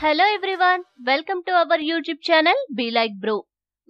Hello everyone welcome to our YouTube channel be like bro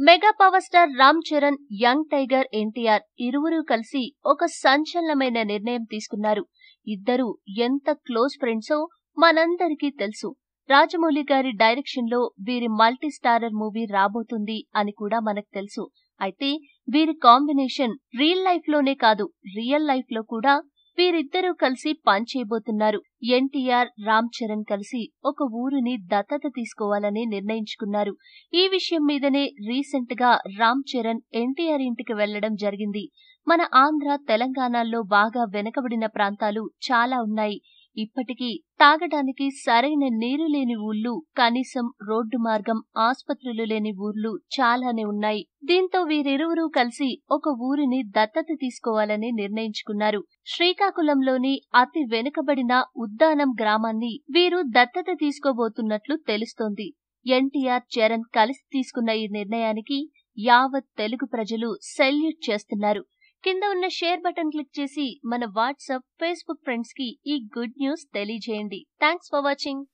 mega power star Ram Charan young tiger NTR ఇరువురు కలిసి ఒక సంచలనమైన నిర్ణయం తీసుకున్నారు. ఇద్దరు ఎంత క్లోజ్ ఫ్రెండ్సో మనందరికీ తెలుసు. రాజమౌళి గారి డైరెక్షన్లో వీరి మల్టీ స్టారర్ మూవీ రాబోతుంది అని కూడా మనకు తెలుసు. అయితే వీరి కాంబినేషన్ రియల్ లైఫ్లోనే కాదు రియల్ లైఫ్లో కూడా వీరిద్దరూ కలిసి పనిచేయబోతున్నారు. ఎన్టీఆర్ రామ్ చరణ్ కలిసి ఒక ఊరిని దత్తత తీసుకోవాలని నిర్ణయించుకున్నారు. ఈ విషయం మీదనే రీసెంట్గా రామ్ చరణ్ ఎన్టీఆర్ ఇంటికి వెళ్ళడం జరిగింది. మన ఆంధ్ర తెలంగాణలో బాగా వెనకబడిన ప్రాంతాలు చాలా ఉన్నాయి. ఇప్పటికీ తాగడానికి సరైన నీరు లేని ఊళ్ళు కనీసం రోడ్డు మార్గం ఆసుపత్రులు లేని ఊర్లు చాలానే ఉన్నాయి. దీంతో వీరిరువురూ కలిసి ఒక ఊరిని దత్తత తీసుకోవాలని నిర్ణయించుకున్నారు. శ్రీకాకుళంలోని అతి వెనుకబడిన ఉద్దానం గ్రామాన్ని వీరు దత్తత తీసుకోబోతున్నట్లు తెలుస్తోంది. ఎన్టీఆర్ చరణ్ కలిసి తీసుకున్న ఈ నిర్ణయానికి యావత్ తెలుగు ప్రజలు సెల్యూట్ చేస్తున్నారు. కింద ఉన్న షేర్ బటన్ క్లిక్ చేసి మన వాట్సాప్ ఫేస్బుక్ ఫ్రెండ్స్కి ఈ గుడ్ న్యూస్ తెలియజేయండి. Thanks for watching.